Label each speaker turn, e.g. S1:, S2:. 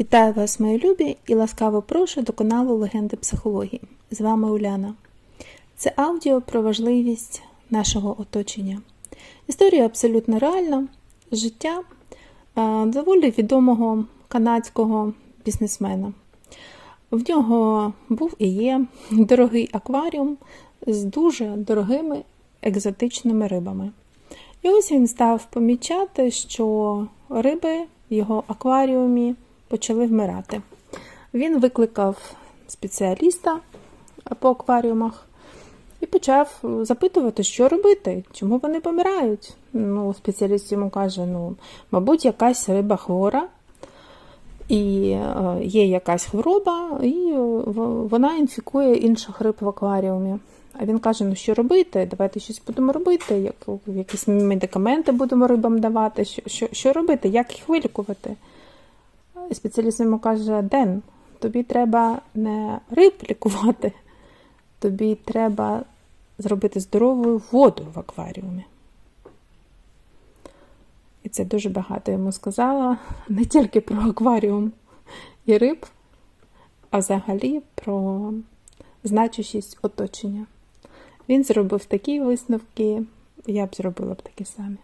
S1: Вітаю вас, мої любі, і ласкаво прошу до каналу Легенди психології. З вами Уляна. Це аудіо про важливість нашого оточення. Історія абсолютно реальна. Життя е, доволі відомого канадського бізнесмена. В нього був і є дорогий акваріум з дуже дорогими екзотичними рибами. І ось він став помічати, що риби в його акваріумі почали вмирати. Він викликав спеціаліста по акваріумах і почав запитувати, що робити, чому вони помирають. Ну, спеціаліст йому каже: ну, мабуть, якась риба хвора, і е, є якась хвороба, і вона інфікує інших риб в акваріумі. А він каже: ну що робити? Давайте щось будемо робити, як, якісь медикаменти будемо рибам давати. Що, що, що робити, як їх вилікувати? І спеціаліст йому каже: Ден, тобі треба не риб лікувати, тобі треба зробити здорову воду в акваріумі. І це дуже багато йому сказала не тільки про акваріум і риб, а взагалі про значущість оточення. Він зробив такі висновки, я б зробила б такі самі.